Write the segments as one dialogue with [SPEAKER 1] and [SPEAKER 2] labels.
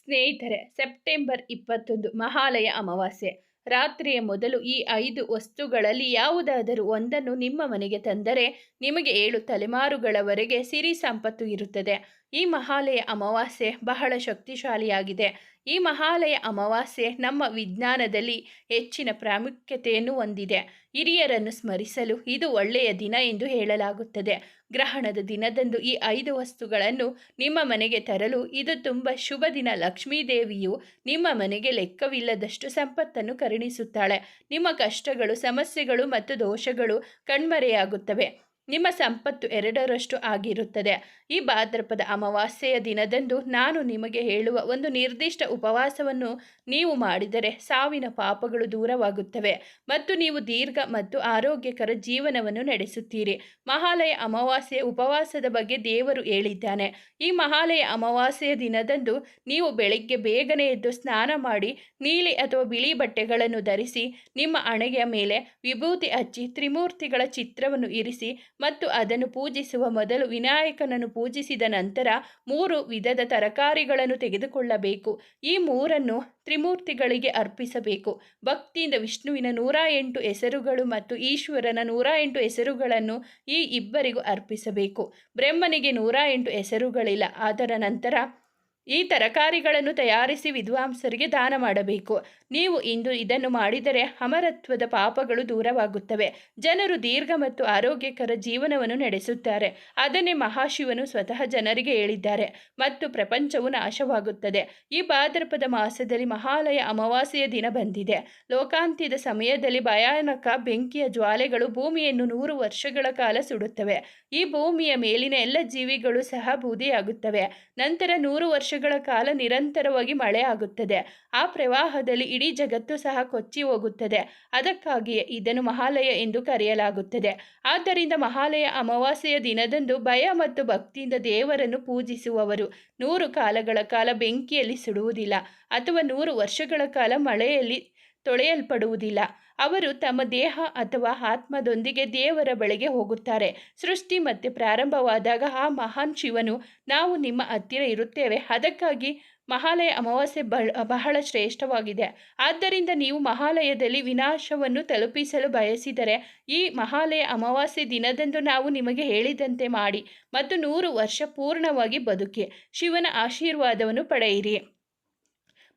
[SPEAKER 1] ಸ್ನೇಹಿತರೆ, ಸೆಪ್ಟೆಂಬರ್ ಇಪ್ಪತ್ತೊಂದು, ಮಹಾಲಯ ಅಮಾವಾಸ್ಯೆ. ರಾತ್ರಿಯ ಮೊದಲು ಈ ಐದು ವಸ್ತುಗಳಲ್ಲಿ ಯಾವುದಾದರೂ ಒಂದನ್ನು ನಿಮ್ಮ ಮನೆಗೆ ತಂದರೆ, ನಿಮಗೆ ಏಳು ತಲೆಮಾರುಗಳವರೆಗೆ ಸಿರಿ ಸಂಪತ್ತು ಇರುತ್ತದೆ. ಈ ಮಹಾಲಯ ಅಮಾವಾಸ್ಯೆ ಬಹಳ ಶಕ್ತಿಶಾಲಿಯಾಗಿದೆ. ಈ ಮಹಾಲಯ ಅಮಾವಾಸ್ಯೆ ನಮ್ಮ ವಿಜ್ಞಾನದಲ್ಲಿ ಹೆಚ್ಚಿನ ಪ್ರಾಮುಖ್ಯತೆಯನ್ನು ಹೊಂದಿದೆ. ಹಿರಿಯರನ್ನು ಸ್ಮರಿಸಲು ಇದು ಒಳ್ಳೆಯ ದಿನ ಎಂದು ಹೇಳಲಾಗುತ್ತದೆ. ಗ್ರಹಣದ ದಿನದಂದು ಈ ಐದು ವಸ್ತುಗಳನ್ನು ನಿಮ್ಮ ಮನೆಗೆ ತರಲು ಇದು ತುಂಬ ಶುಭ ದಿನ. ಲಕ್ಷ್ಮೀದೇವಿಯು ನಿಮ್ಮ ಮನೆಗೆ ಲೆಕ್ಕವಿಲ್ಲದಷ್ಟು ಸಂಪತ್ತನ್ನು ಕರುಣಿಸುತ್ತಾಳೆ. ನಿಮ್ಮ ಕಷ್ಟಗಳು, ಸಮಸ್ಯೆಗಳು ಮತ್ತು ದೋಷಗಳು ಕಣ್ಮರೆಯಾಗುತ್ತವೆ. ನಿಮ್ಮ ಸಂಪತ್ತು ಎರಡರಷ್ಟು ಆಗಿರುತ್ತದೆ. ಈ ಭಾದ್ರಪದ ಅಮಾವಾಸ್ಯೆಯ ದಿನದಂದು ನಾನು ನಿಮಗೆ ಹೇಳುವ ಒಂದು ನಿರ್ದಿಷ್ಟ ಉಪವಾಸವನ್ನು ನೀವು ಮಾಡಿದರೆ ಸಾವಿನ ಪಾಪಗಳು ದೂರವಾಗುತ್ತವೆ ಮತ್ತು ನೀವು ದೀರ್ಘ ಮತ್ತು ಆರೋಗ್ಯಕರ ಜೀವನವನ್ನು ನಡೆಸುತ್ತೀರಿ. ಮಹಾಲಯ ಅಮಾವಾಸ್ಯೆಯ ಉಪವಾಸದ ಬಗ್ಗೆ ದೇವರು ಹೇಳಿದ್ದಾನೆ. ಈ ಮಹಾಲಯ ಅಮಾವಾಸ್ಯೆಯ ದಿನದಂದು ನೀವು ಬೆಳಗ್ಗೆ ಬೇಗನೆ ಎದ್ದು ಸ್ನಾನ ಮಾಡಿ ನೀಲಿ ಅಥವಾ ಬಿಳಿ ಬಟ್ಟೆಗಳನ್ನು ಧರಿಸಿ ನಿಮ್ಮ ಅಣೆಯ ಮೇಲೆ ವಿಭೂತಿ ಹಚ್ಚಿ ತ್ರಿಮೂರ್ತಿಗಳ ಚಿತ್ರವನ್ನು ಇರಿಸಿ ಮತ್ತು ಅದನ್ನು ಪೂಜಿಸುವ ಮೊದಲು ವಿನಾಯಕನನ್ನು ಪೂಜಿಸಿದ ನಂತರ ಮೂರು ವಿಧದ ತರಕಾರಿಗಳನ್ನು ತೆಗೆದುಕೊಳ್ಳಬೇಕು. ಈ ಮೂರನ್ನು ತ್ರಿಮೂರ್ತಿಗಳಿಗೆ ಅರ್ಪಿಸಬೇಕು. ಭಕ್ತಿಯಿಂದ ವಿಷ್ಣುವಿನ ನೂರ ಎಂಟು ಹೆಸರುಗಳು ಮತ್ತು ಈಶ್ವರನ ನೂರ ಎಂಟು ಹೆಸರುಗಳನ್ನು ಈ ಇಬ್ಬರಿಗೂ ಅರ್ಪಿಸಬೇಕು. ಬ್ರಹ್ಮನಿಗೆ ನೂರ ಎಂಟು ಹೆಸರುಗಳಿಲ್ಲ. ಅದರ ನಂತರ ಈ ತರಕಾರಿಗಳನ್ನು ತಯಾರಿಸಿ ವಿದ್ವಾಂಸರಿಗೆ ದಾನ ಮಾಡಬೇಕು. ನೀವು ಇಂದು ಇದನ್ನು ಮಾಡಿದರೆ ಅಮರತ್ವದ ಪಾಪಗಳು ದೂರವಾಗುತ್ತವೆ. ಜನರು ದೀರ್ಘ ಮತ್ತು ಆರೋಗ್ಯಕರ ಜೀವನವನ್ನು ನಡೆಸುತ್ತಾರೆ. ಅದನ್ನೇ ಮಹಾಶಿವನು ಸ್ವತಃ ಜನರಿಗೆ ಹೇಳಿದ್ದಾರೆ. ಮತ್ತು ಪ್ರಪಂಚವು ನಾಶವಾಗುತ್ತದೆ. ಈ ಭಾದ್ರಪದ ಮಾಸದಲ್ಲಿ ಮಹಾಲಯ ಅಮಾವಾಸ್ಯೆಯ ದಿನ ಬಂದಿದೆ. ಲೋಕಾಂತ್ಯದ ಸಮಯದಲ್ಲಿ ಭಯಾನಕ ಬೆಂಕಿಯ ಜ್ವಾಲೆಗಳು ಭೂಮಿಯನ್ನು ನೂರು ವರ್ಷಗಳ ಕಾಲ ಸುಡುತ್ತವೆ. ಈ ಭೂಮಿಯ ಮೇಲಿನ ಎಲ್ಲ ಜೀವಿಗಳು ಸಹ ಬೂದಿಯಾಗುತ್ತವೆ. ನಂತರ ನೂರು ವರ್ಷಗಳ ಕಾಲ ನಿರಂತರವಾಗಿ ಮಳೆ ಆಗುತ್ತದೆ. ಆ ಪ್ರವಾಹದಲ್ಲಿ ಇಡೀ ಜಗತ್ತು ಸಹ ಕೊಚ್ಚಿ ಹೋಗುತ್ತದೆ. ಅದಕ್ಕಾಗಿಯೇ ಇದನ್ನು ಮಹಾಲಯ ಎಂದು ಕರೆಯಲಾಗುತ್ತದೆ. ಆದ್ದರಿಂದ ಮಹಾಲಯ ಅಮಾವಾಸ್ಯೆಯ ದಿನದಂದು ಭಯ ಮತ್ತು ಭಕ್ತಿಯಿಂದ ದೇವರನ್ನು ಪೂಜಿಸುವವರು ನೂರು ಕಾಲಗಳ ಕಾಲ ಬೆಂಕಿಯಲ್ಲಿ ಸುಡುವುದಿಲ್ಲ ಅಥವಾ ನೂರು ವರ್ಷಗಳ ಕಾಲ ಮಳೆಯಲ್ಲಿ ತೊಳೆಯಲ್ಪಡುವುದಿಲ್ಲ. ಅವರು ತಮ್ಮ ದೇಹ ಅಥವಾ ಆತ್ಮದೊಂದಿಗೆ ದೇವರ ಬಳಿಗೆ ಹೋಗುತ್ತಾರೆ. ಸೃಷ್ಟಿ ಮತ್ತೆ ಪ್ರಾರಂಭವಾದಾಗ ಆ ಮಹಾನ್ ಶಿವನು, ನಾವು ನಿಮ್ಮ ಹತ್ತಿರ ಇರುತ್ತೇವೆ. ಅದಕ್ಕಾಗಿ ಮಹಾಲಯ ಅಮಾವಾಸ್ಯೆ ಬಹಳ ಶ್ರೇಷ್ಠವಾಗಿದೆ. ಆದ್ದರಿಂದ ನೀವು ಮಹಾಲಯದಲ್ಲಿ ವಿನಾಶವನ್ನು ತಲುಪಿಸಲು ಬಯಸಿದರೆ ಈ ಮಹಾಲಯ ಅಮಾವಾಸ್ಯೆ ದಿನದಂದು ನಾವು ನಿಮಗೆ ಹೇಳಿದಂತೆ ಮಾಡಿ ಮತ್ತು ನೂರು ವರ್ಷ ಪೂರ್ಣವಾಗಿ ಬದುಕಿ. ಶಿವನ ಆಶೀರ್ವಾದವನ್ನು ಪಡೆಯಿರಿ.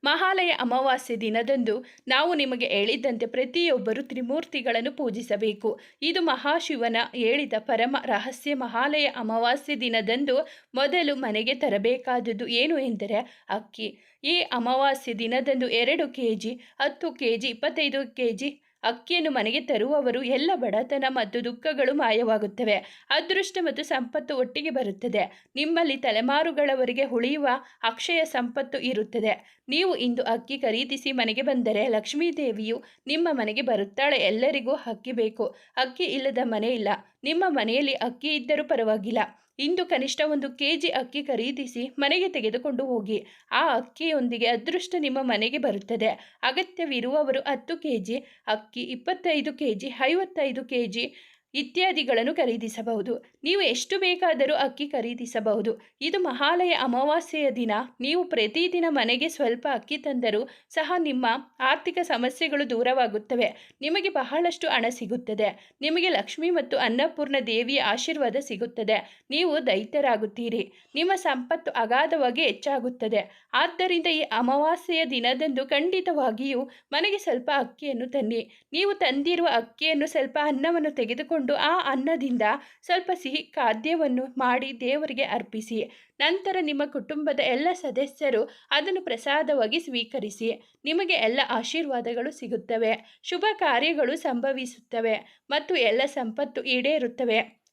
[SPEAKER 1] ಮಹಾಲಯ ಅಮಾವಾಸ್ಯೆ ದಿನದಂದು ನಾವು ನಿಮಗೆ ಹೇಳಿದ್ದಂತೆ ಪ್ರತಿಯೊಬ್ಬರು ತ್ರಿಮೂರ್ತಿಗಳನ್ನು ಪೂಜಿಸಬೇಕು. ಇದು ಮಹಾಶಿವನ ಹೇಳಿದ ಪರಮ ರಹಸ್ಯ ಮಹಾಲಯ ಅಮಾವಾಸ್ಯೆ ದಿನದಂದು ಮೊದಲು ಮನೆಗೆ ತರಬೇಕಾದದ್ದು ಏನು ಎಂದರೆ ಅಕ್ಕಿ. ಈ ಅಮಾವಾಸ್ಯೆ ದಿನದಂದು ಎರಡು ಕೆ ಜಿ ಹತ್ತು ಕೆ ಜಿ ಇಪ್ಪತ್ತೈದು ಕೆ ಜಿ ಅಕ್ಕಿಯನ್ನು ಮನೆಗೆ ತರುವವರು ಎಲ್ಲ ಬಡತನ ಮತ್ತು ದುಃಖಗಳು ಮಾಯವಾಗುತ್ತವೆ. ಅದೃಷ್ಟ ಮತ್ತು ಸಂಪತ್ತು ಒಟ್ಟಿಗೆ ಬರುತ್ತದೆ. ನಿಮ್ಮಲ್ಲಿ ತಲೆಮಾರುಗಳವರಿಗೆ ಉಳಿಯುವ ಅಕ್ಷಯ ಸಂಪತ್ತು ಇರುತ್ತದೆ. ನೀವು ಇಂದು ಅಕ್ಕಿ ಖರೀದಿಸಿ ಮನೆಗೆ ಬಂದರೆ ಲಕ್ಷ್ಮೀದೇವಿಯು ನಿಮ್ಮ ಮನೆಗೆ ಬರುತ್ತಾಳೆ. ಎಲ್ಲರಿಗೂ ಅಕ್ಕಿ ಬೇಕು. ಅಕ್ಕಿ ಇಲ್ಲದ ಮನೆ ಇಲ್ಲ. ನಿಮ್ಮ ಮನೆಯಲ್ಲಿ ಅಕ್ಕಿ ಇದ್ದರೂ ಪರವಾಗಿಲ್ಲ. ಇಂದು ಕನಿಷ್ಠ ಒಂದು ಕೆ ಜಿ ಅಕ್ಕಿ ಖರೀದಿಸಿ ಮನೆಗೆ ತೆಗೆದುಕೊಂಡು ಹೋಗಿ. ಆ ಅಕ್ಕಿಯೊಂದಿಗೆ ಅದೃಷ್ಟ ನಿಮ್ಮ ಮನೆಗೆ ಬರುತ್ತದೆ. ಅಗತ್ಯವಿರುವವರು ಹತ್ತು ಕೆ ಜಿ ಅಕ್ಕಿ ಇಪ್ಪತ್ತೈದು ಕೆ ಜಿ ಐವತ್ತೈದು ಕೆ ಜಿ ಇತ್ಯಾದಿಗಳನ್ನು ಖರೀದಿಸಬಹುದು. ನೀವು ಎಷ್ಟು ಬೇಕಾದರೂ ಅಕ್ಕಿ ಖರೀದಿಸಬಹುದು. ಇದು ಮಹಾಲಯ ಅಮಾವಾಸ್ಯೆಯ ದಿನ. ನೀವು ಪ್ರತಿದಿನ ಮನೆಗೆ ಸ್ವಲ್ಪ ಅಕ್ಕಿ ತಂದರೂ ಸಹ ನಿಮ್ಮ ಆರ್ಥಿಕ ಸಮಸ್ಯೆಗಳು ದೂರವಾಗುತ್ತವೆ. ನಿಮಗೆ ಬಹಳಷ್ಟು ಹಣ ಸಿಗುತ್ತದೆ. ನಿಮಗೆ ಲಕ್ಷ್ಮಿ ಮತ್ತು ಅನ್ನಪೂರ್ಣ ದೇವಿಯ ಆಶೀರ್ವಾದ ಸಿಗುತ್ತದೆ. ನೀವು ದೈತ್ಯರಾಗುತ್ತೀರಿ. ನಿಮ್ಮ ಸಂಪತ್ತು ಅಗಾಧವಾಗಿ ಹೆಚ್ಚಾಗುತ್ತದೆ. ಆದ್ದರಿಂದ ಈ ಅಮಾವಾಸ್ಯೆಯ ದಿನದಂದು ಖಂಡಿತವಾಗಿಯೂ ಮನೆಗೆ ಸ್ವಲ್ಪ ಅಕ್ಕಿಯನ್ನು ತನ್ನಿ. ನೀವು ತಂದಿರುವ ಅಕ್ಕಿಯನ್ನು ಸ್ವಲ್ಪ ಅನ್ನವನ್ನು ತೆಗೆದುಕೊಂಡು ಆ ಅನ್ನದಿಂದ ಸ್ವಲ್ಪ ಸಿಹಿ ಖಾದ್ಯವನ್ನು ಮಾಡಿ ದೇವರಿಗೆ ಅರ್ಪಿಸಿ. ನಂತರ ನಿಮ್ಮ ಕುಟುಂಬದ ಎಲ್ಲ ಸದಸ್ಯರು ಅದನ್ನು ಪ್ರಸಾದವಾಗಿ ಸ್ವೀಕರಿಸಿ. ನಿಮಗೆ ಎಲ್ಲ ಆಶೀರ್ವಾದಗಳು ಸಿಗುತ್ತವೆ. ಶುಭ ಕಾರ್ಯಗಳು ಸಂಭವಿಸುತ್ತವೆ ಮತ್ತು ಎಲ್ಲ ಸಂಪತ್ತು ಈಡೇರುತ್ತವೆ.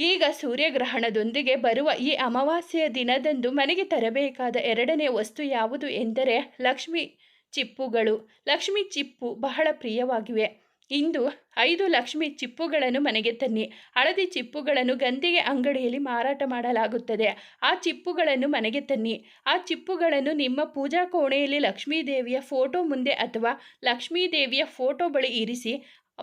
[SPEAKER 1] ಈಗ ಸೂರ್ಯಗ್ರಹಣದೊಂದಿಗೆ ಬರುವ ಈ ಅಮಾವಾಸ್ಯೆಯ ದಿನದಂದು ಮನೆಗೆ ತರಬೇಕಾದ ಎರಡನೇ ವಸ್ತು ಯಾವುದು ಎಂದರೆ ಲಕ್ಷ್ಮಿ ಚಿಪ್ಪುಗಳು. ಲಕ್ಷ್ಮಿ ಚಿಪ್ಪು ಬಹಳ ಪ್ರಿಯವಾಗಿವೆ. ಇಂದು ಐದು ಲಕ್ಷ್ಮಿ ಚಿಪ್ಪುಗಳನ್ನು ಮನೆಗೆ ತನ್ನಿ. ಹಳದಿ ಚಿಪ್ಪುಗಳನ್ನು ಗಂದಿಗೆ ಅಂಗಡಿಯಲ್ಲಿ ಮಾರಾಟ ಮಾಡಲಾಗುತ್ತದೆ. ಆ ಚಿಪ್ಪುಗಳನ್ನು ಮನೆಗೆ ತನ್ನಿ. ಆ ಚಿಪ್ಪುಗಳನ್ನು ನಿಮ್ಮ ಪೂಜಾ ಕೋಣೆಯಲ್ಲಿ ಲಕ್ಷ್ಮೀ ದೇವಿಯ ಫೋಟೋ ಮುಂದೆ ಅಥವಾ ಲಕ್ಷ್ಮೀ ದೇವಿಯ ಫೋಟೋ ಬಳಿ ಇರಿಸಿ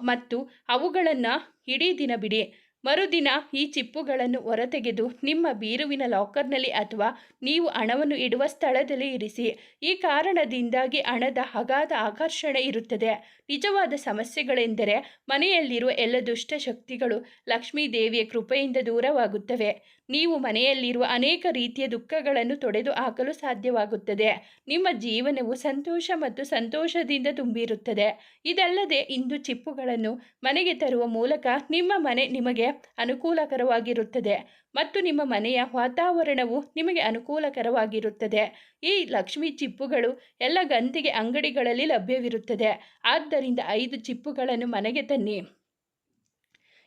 [SPEAKER 1] ಮತ್ತು ಅವುಗಳನ್ನು ಇಡೀ ದಿನ ಬಿಡಿ. ಮರುದಿನ ಈ ಚಿಪ್ಪುಗಳನ್ನು ಹೊರತೆಗೆದು ನಿಮ್ಮ ಬೀರುವಿನ ಲಾಕರ್ನಲ್ಲಿ ಅಥವಾ ನೀವು ಹಣವನ್ನು ಇಡುವ ಸ್ಥಳದಲ್ಲಿ ಇರಿಸಿ. ಈ ಕಾರಣದಿಂದಾಗಿ ಹಣದ ಅಗಾಧ ಆಕರ್ಷಣೆ ಇರುತ್ತದೆ. ನಿಜವಾದ ಸಮಸ್ಯೆಗಳೆಂದರೆ ಮನೆಯಲ್ಲಿರುವ ಎಲ್ಲ ದುಷ್ಟ ಶಕ್ತಿಗಳು ಲಕ್ಷ್ಮೀ ದೇವಿಯ ಕೃಪೆಯಿಂದ ದೂರವಾಗುತ್ತವೆ. ನೀವು ಮನೆಯಲ್ಲಿರುವ ಅನೇಕ ರೀತಿಯ ದುಃಖಗಳನ್ನು ತೊಡೆದು ಹಾಕಲು ಸಾಧ್ಯವಾಗುತ್ತದೆ. ನಿಮ್ಮ ಜೀವನವು ಸಂತೋಷ ಮತ್ತು ಸಂತೋಷದಿಂದ ತುಂಬಿರುತ್ತದೆ. ಇದಲ್ಲದೆ ಇಂದು ಚಿಪ್ಪುಗಳನ್ನು ಮನೆಗೆ ತರುವ ಮೂಲಕ ನಿಮ್ಮ ಮನೆ ನಿಮಗೆ ಅನುಕೂಲಕರವಾಗಿರುತ್ತದೆ ಮತ್ತು ನಿಮ್ಮ ಮನೆಯ ವಾತಾವರಣವು ನಿಮಗೆ ಅನುಕೂಲಕರವಾಗಿರುತ್ತದೆ. ಈ ಲಕ್ಷ್ಮಿ ಚಿಪ್ಪುಗಳು ಎಲ್ಲ ಗಂತಿಗೆ ಅಂಗಡಿಗಳಲ್ಲಿ ಲಭ್ಯವಿರುತ್ತದೆ. ಆದ್ದರಿಂದ ಐದು ಚಿಪ್ಪುಗಳನ್ನು ಮನೆಗೆ ತನ್ನಿ.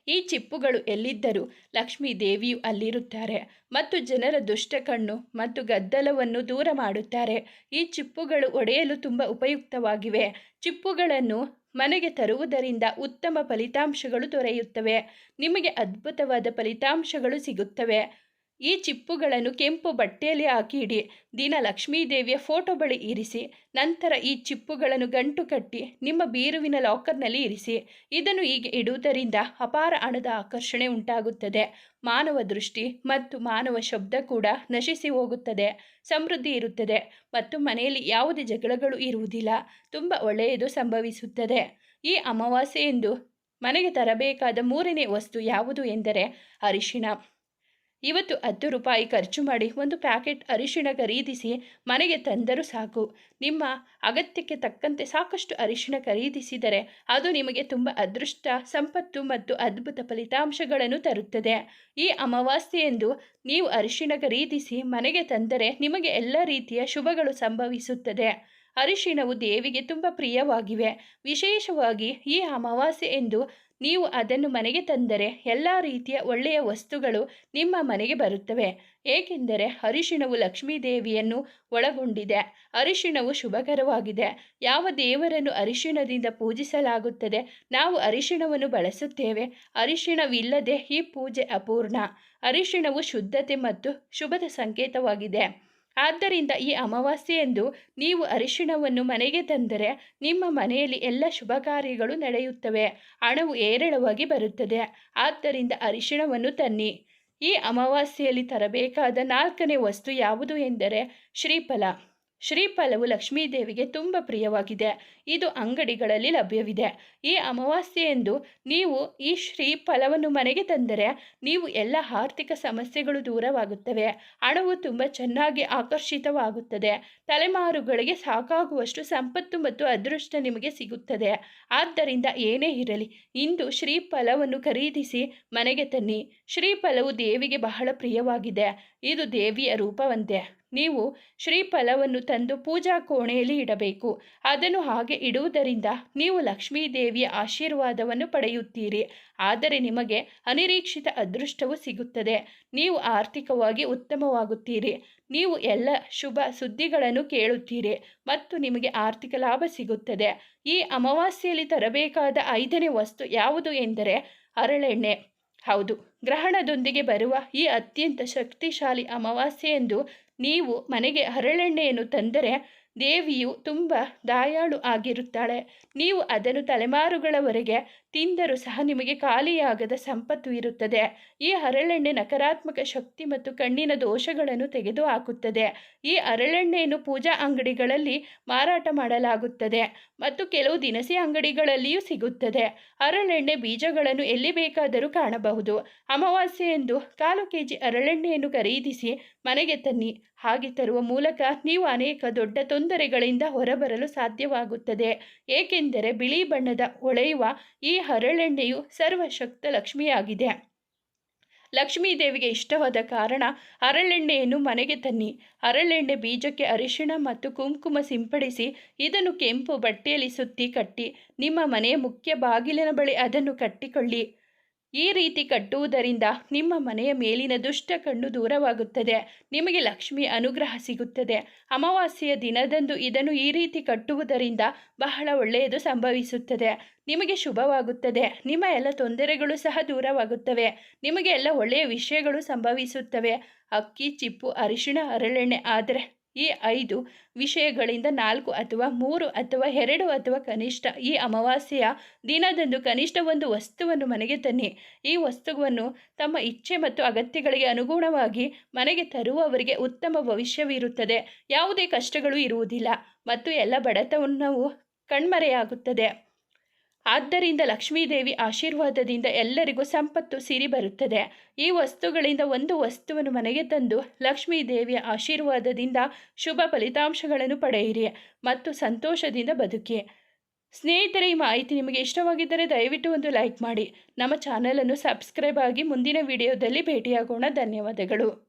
[SPEAKER 1] ಈ ಚಿಪ್ಪುಗಳು ಎಲ್ಲಿದ್ದರೂ ಲಕ್ಷ್ಮೀ ದೇವಿಯು ಅಲ್ಲಿರುತ್ತಾರೆ ಮತ್ತು ಜನರ ದುಷ್ಟ ಕಣ್ಣು ಮತ್ತು ಗದ್ದಲವನ್ನು ದೂರ ಮಾಡುತ್ತಾರೆ. ಈ ಚಿಪ್ಪುಗಳು ಒಡೆಯಲು ತುಂಬ ಉಪಯುಕ್ತವಾಗಿವೆ. ಚಿಪ್ಪುಗಳನ್ನು ಮನೆಗೆ ತರುವುದರಿಂದ ಉತ್ತಮ ಫಲಿತಾಂಶಗಳು ದೊರೆಯುತ್ತವೆ. ನಿಮಗೆ ಅದ್ಭುತವಾದ ಫಲಿತಾಂಶಗಳು ಸಿಗುತ್ತವೆ. ಈ ಚಿಪ್ಪುಗಳನ್ನು ಕೆಂಪು ಬಟ್ಟೆಯಲ್ಲಿ ಹಾಕಿ ಇಡಿ ದಿನ ಲಕ್ಷ್ಮೀದೇವಿಯ ಫೋಟೋ ಬಳಿ ಇರಿಸಿ. ನಂತರ ಈ ಚಿಪ್ಪುಗಳನ್ನು ಗಂಟು ಕಟ್ಟಿ ನಿಮ್ಮ ಬೀರುವಿನ ಲಾಕರ್ನಲ್ಲಿ ಇರಿಸಿ. ಇದನ್ನು ಹೀಗೆ ಇಡುವುದರಿಂದ ಅಪಾರ ಹಣದ ಆಕರ್ಷಣೆ ಉಂಟಾಗುತ್ತದೆ. ಮಾನವ ದೃಷ್ಟಿ ಮತ್ತು ಮಾನವ ಶಬ್ದ ಕೂಡ ನಶಿಸಿ ಹೋಗುತ್ತದೆ, ಸಮೃದ್ಧಿ ಇರುತ್ತದೆ ಮತ್ತು ಮನೆಯಲ್ಲಿ ಯಾವುದೇ ಜಗಳಗಳು ಇರುವುದಿಲ್ಲ. ತುಂಬ ಒಳ್ಳೆಯದು ಸಂಭವಿಸುತ್ತದೆ. ಈ ಅಮಾವಾಸ್ಯೆಯೆಂದು ಮನೆಗೆ ತರಬೇಕಾದ ಮೂರನೇ ವಸ್ತು ಯಾವುದು ಎಂದರೆ ಅರಿಶಿಣ. ಇವತ್ತು ಹತ್ತು ರೂಪಾಯಿ ಖರ್ಚು ಮಾಡಿ ಒಂದು ಪ್ಯಾಕೆಟ್ ಅರಿಶಿಣ ಖರೀದಿಸಿ ಮನೆಗೆ ತಂದರೂ ಸಾಕು. ನಿಮ್ಮ ಅಗತ್ಯಕ್ಕೆ ತಕ್ಕಂತೆ ಸಾಕಷ್ಟು ಅರಿಶಿಣ ಖರೀದಿಸಿದರೆ ಅದು ನಿಮಗೆ ತುಂಬ ಅದೃಷ್ಟ, ಸಂಪತ್ತು ಮತ್ತು ಅದ್ಭುತ ಫಲಿತಾಂಶಗಳನ್ನು ತರುತ್ತದೆ. ಈ ಅಮಾವಾಸ್ಯೆಯೆಂದು ನೀವು ಅರಿಶಿಣ ಖರೀದಿಸಿ ಮನೆಗೆ ತಂದರೆ ನಿಮಗೆ ಎಲ್ಲ ರೀತಿಯ ಶುಭಗಳು ಸಂಭವಿಸುತ್ತದೆ. ಅರಿಶಿಣವು ದೇವಿಗೆ ತುಂಬ ಪ್ರಿಯವಾಗಿವೆ. ವಿಶೇಷವಾಗಿ ಈ ಅಮಾವಾಸ್ಯೆ ಎಂದು ನೀವು ಅದನ್ನು ಮನೆಗೆ ತಂದರೆ ಎಲ್ಲ ರೀತಿಯ ಒಳ್ಳೆಯ ವಸ್ತುಗಳು ನಿಮ್ಮ ಮನೆಗೆ ಬರುತ್ತವೆ. ಏಕೆಂದರೆ ಅರಿಶಿಣವು ಲಕ್ಷ್ಮೀ ದೇವಿಯನ್ನು ಒಳಗೊಂಡಿದೆ. ಅರಿಶಿಣವು ಶುಭಕರವಾಗಿದೆ. ಯಾವ ದೇವರನ್ನು ಅರಿಶಿಣದಿಂದ ಪೂಜಿಸಲಾಗುತ್ತದೆ, ನಾವು ಅರಿಶಿಣವನ್ನು ಬಳಸುತ್ತೇವೆ. ಅರಿಶಿಣವಿಲ್ಲದೆ ಈ ಪೂಜೆ ಅಪೂರ್ಣ. ಅರಿಶಿಣವು ಶುದ್ಧತೆ ಮತ್ತು ಶುಭದ ಸಂಕೇತವಾಗಿದೆ. ಆದ್ದರಿಂದ ಈ ಅಮಾವಾಸ್ಯೆಯಂದು ನೀವು ಅರಿಶಿಣವನ್ನು ಮನೆಗೆ ತಂದರೆ ನಿಮ್ಮ ಮನೆಯಲ್ಲಿ ಎಲ್ಲ ಶುಭ ಕಾರ್ಯಗಳು ನಡೆಯುತ್ತವೆ. ಹಣವು ಏರಳವಾಗಿ ಬರುತ್ತದೆ. ಆದ್ದರಿಂದ ಅರಿಶಿಣವನ್ನು ತನ್ನಿ. ಈ ಅಮಾವಾಸ್ಯೆಯಲ್ಲಿ ತರಬೇಕಾದ ನಾಲ್ಕನೇ ವಸ್ತು ಯಾವುದು ಎಂದರೆ ಶ್ರೀಫಲ. ಶ್ರೀಫಲವು ಲಕ್ಷ್ಮೀದೇವಿಗೆ ತುಂಬ ಪ್ರಿಯವಾಗಿದೆ. ಇದು ಅಂಗಡಿಗಳಲ್ಲಿ ಲಭ್ಯವಿದೆ. ಈ ಅಮಾವಾಸ್ಯೆಯೆಂದು ನೀವು ಈ ಶ್ರೀಫಲವನ್ನು ಮನೆಗೆ ತಂದರೆ ನೀವು ಎಲ್ಲ ಆರ್ಥಿಕ ಸಮಸ್ಯೆಗಳು ದೂರವಾಗುತ್ತವೆ. ಹಣವು ತುಂಬ ಚೆನ್ನಾಗಿ ಆಕರ್ಷಿತವಾಗುತ್ತದೆ. ತಲೆಮಾರುಗಳಿಗೆ ಸಾಕಾಗುವಷ್ಟು ಸಂಪತ್ತು ಮತ್ತು ಅದೃಷ್ಟ ನಿಮಗೆ ಸಿಗುತ್ತದೆ. ಆದ್ದರಿಂದ ಏನೇ ಇರಲಿ, ಇಂದು ಶ್ರೀಫಲವನ್ನು ಖರೀದಿಸಿ ಮನೆಗೆ ತನ್ನಿ. ಶ್ರೀಫಲವು ದೇವಿಗೆ ಬಹಳ ಪ್ರಿಯವಾಗಿದೆ. ಇದು ದೇವಿಯ ರೂಪವಂತೆ. ನೀವು ಶ್ರೀಫಲವನ್ನು ತಂದು ಪೂಜಾ ಕೋಣೆಯಲ್ಲಿ ಇಡಬೇಕು. ಅದನ್ನು ಹಾಗೆ ಇಡುವುದರಿಂದ ನೀವು ಲಕ್ಷ್ಮೀ ದೇವಿಯ ಆಶೀರ್ವಾದವನ್ನು ಪಡೆಯುತ್ತೀರಿ. ಆದರೆ ನಿಮಗೆ ಅನಿರೀಕ್ಷಿತ ಅದೃಷ್ಟವು ಸಿಗುತ್ತದೆ. ನೀವು ಆರ್ಥಿಕವಾಗಿ ಉತ್ತಮವಾಗುತ್ತೀರಿ. ನೀವು ಎಲ್ಲ ಶುಭ ಸುದ್ದಿಗಳನ್ನು ಕೇಳುತ್ತೀರಿ ಮತ್ತು ನಿಮಗೆ ಆರ್ಥಿಕ ಲಾಭ ಸಿಗುತ್ತದೆ. ಈ ಅಮಾವಾಸ್ಯೆಯಲ್ಲಿ ತರಬೇಕಾದ ಐದನೇ ವಸ್ತು ಯಾವುದು ಎಂದರೆ ಹರಳೆಣ್ಣೆ ಹೌದು, ಗ್ರಹಣದೊಂದಿಗೆ ಬರುವ ಈ ಅತ್ಯಂತ ಶಕ್ತಿಶಾಲಿ ಅಮಾವಾಸ್ಯೆಯೆಂದು ನೀವು ಮನೆಗೆ ಹರಳೆಣ್ಣೆಯನ್ನು ತಂದರೆ ದೇವಿಯು ತುಂಬ ದಯಾಳು ಆಗಿರುತ್ತಾಳೆ. ನೀವು ಅದನ್ನು ತಲೆಮಾರುಗಳವರೆಗೆ ತಿಂದರೂ ಸಹ ನಿಮಗೆ ಖಾಲಿಯಾಗದ ಸಂಪತ್ತು ಇರುತ್ತದೆ. ಈ ಹರಳೆಣ್ಣೆ ನಕಾರಾತ್ಮಕ ಶಕ್ತಿ ಮತ್ತು ಕಣ್ಣಿನ ದೋಷಗಳನ್ನು ತೆಗೆದುಹಾಕುತ್ತದೆ. ಈ ಹರಳೆಣ್ಣೆಯನ್ನು ಪೂಜಾ ಅಂಗಡಿಗಳಲ್ಲಿ ಮಾರಾಟ ಮಾಡಲಾಗುತ್ತದೆ ಮತ್ತು ಕೆಲವು ದಿನಸಿ ಅಂಗಡಿಗಳಲ್ಲಿಯೂ ಸಿಗುತ್ತದೆ. ಹರಳೆಣ್ಣೆ ಬೀಜಗಳನ್ನು ಎಲ್ಲಿ ಬೇಕಾದರೂ ಕಾಣಬಹುದು. ಅಮಾವಾಸ್ಯೆಯೆಂದು ಕಾಲು ಕೆ ಜಿ ಹರಳೆಣ್ಣೆಯನ್ನು ಖರೀದಿಸಿ ಮನೆಗೆ ತನ್ನಿ. ಹಾಗೆ ತರುವ ಮೂಲಕ ನೀವು ಅನೇಕ ದೊಡ್ಡ ತೊಂದರೆಗಳಿಂದ ಹೊರಬರಲು ಸಾಧ್ಯವಾಗುತ್ತದೆ. ಏಕೆಂದರೆ ಬಿಳಿ ಬಣ್ಣದ ಹೊಳೆಯುವ ಈ ಹರಳೆಣ್ಣೆಯು ಸರ್ವಶಕ್ತ ಲಕ್ಷ್ಮಿಯಾಗಿದೆ. ಲಕ್ಷ್ಮೀ ದೇವಿಗೆ ಇಷ್ಟವಾದ ಕಾರಣ ಹರಳೆಣ್ಣೆಯನ್ನು ಮನೆಗೆ ತನ್ನಿ. ಹರಳೆಣ್ಣೆ ಬೀಜಕ್ಕೆ ಅರಿಶಿಣ ಮತ್ತು ಕುಂಕುಮ ಸಿಂಪಡಿಸಿ, ಇದನ್ನು ಕೆಂಪು ಬಟ್ಟೆಯಲ್ಲಿ ಸುತ್ತಿ ಕಟ್ಟಿ, ನಿಮ್ಮ ಮನೆಯ ಮುಖ್ಯ ಬಾಗಿಲಿನ ಬಳಿ ಅದನ್ನು ಕಟ್ಟಿಕೊಳ್ಳಿ. ಈ ರೀತಿ ಕಟ್ಟುವುದರಿಂದ ನಿಮ್ಮ ಮನೆಯ ಮೇಲಿನ ದುಷ್ಟ ಕಣ್ಣು ದೂರವಾಗುತ್ತದೆ. ನಿಮಗೆ ಲಕ್ಷ್ಮಿ ಅನುಗ್ರಹ ಸಿಗುತ್ತದೆ. ಅಮಾವಾಸ್ಯೆಯ ದಿನದಂದು ಇದನ್ನು ಈ ರೀತಿ ಕಟ್ಟುವುದರಿಂದ ಬಹಳ ಒಳ್ಳೆಯದು ಸಂಭವಿಸುತ್ತದೆ. ನಿಮಗೆ ಶುಭವಾಗುತ್ತದೆ. ನಿಮ್ಮ ಎಲ್ಲ ತೊಂದರೆಗಳು ಸಹ ದೂರವಾಗುತ್ತವೆ. ನಿಮಗೆ ಎಲ್ಲ ಒಳ್ಳೆಯ ವಿಷಯಗಳು ಸಂಭವಿಸುತ್ತವೆ. ಅಕ್ಕಿ, ಚಿಪ್ಪು, ಅರಿಶಿಣ ಹರಳೆಣ್ಣೆ ಆದರೆ ಈ ಐದು ವಿಷಯಗಳಿಂದ ನಾಲ್ಕು ಅಥವಾ ಮೂರು ಅಥವಾ ಎರಡು ಅಥವಾ ಕನಿಷ್ಠ ಈ ಅಮಾವಾಸ್ಯೆಯ ದಿನದಂದು ಕನಿಷ್ಠ ಒಂದು ವಸ್ತುವನ್ನು ಮನೆಗೆ ತನ್ನಿ. ಈ ವಸ್ತುವನ್ನು ತಮ್ಮ ಇಚ್ಛೆ ಮತ್ತು ಅಗತ್ಯಗಳಿಗೆ ಅನುಗುಣವಾಗಿ ಮನೆಗೆ ತರುವವರಿಗೆ ಉತ್ತಮ ಭವಿಷ್ಯವಿರುತ್ತದೆ. ಯಾವುದೇ ಕಷ್ಟಗಳು ಇರುವುದಿಲ್ಲ ಮತ್ತು ಎಲ್ಲ ಬಡತನವು ಕಣ್ಮರೆಯಾಗುತ್ತದೆ. ಆದ್ದರಿಂದ ಲಕ್ಷ್ಮೀದೇವಿ ಆಶೀರ್ವಾದದಿಂದ ಎಲ್ಲರಿಗೂ ಸಂಪತ್ತು ಸಿರಿ ಬರುತ್ತದೆ. ಈ ವಸ್ತುಗಳಿಂದ ಒಂದು ವಸ್ತುವನ್ನು ಮನೆಗೆ ತಂದು ಲಕ್ಷ್ಮೀದೇವಿಯ ಆಶೀರ್ವಾದದಿಂದ ಶುಭ ಫಲಿತಾಂಶಗಳನ್ನು ಪಡೆಯಿರಿ ಮತ್ತು ಸಂತೋಷದಿಂದ ಬದುಕಿ. ಸ್ನೇಹಿತರೆ, ಈ ಮಾಹಿತಿ ನಿಮಗೆ ಇಷ್ಟವಾಗಿದ್ದರೆ ದಯವಿಟ್ಟು ಒಂದು ಲೈಕ್ ಮಾಡಿ. ನಮ್ಮ ಚಾನಲನ್ನು ಸಬ್ಸ್ಕ್ರೈಬ್ ಆಗಿ ಮುಂದಿನ ವಿಡಿಯೋದಲ್ಲಿ ಭೇಟಿಯಾಗೋಣ. ಧನ್ಯವಾದಗಳು.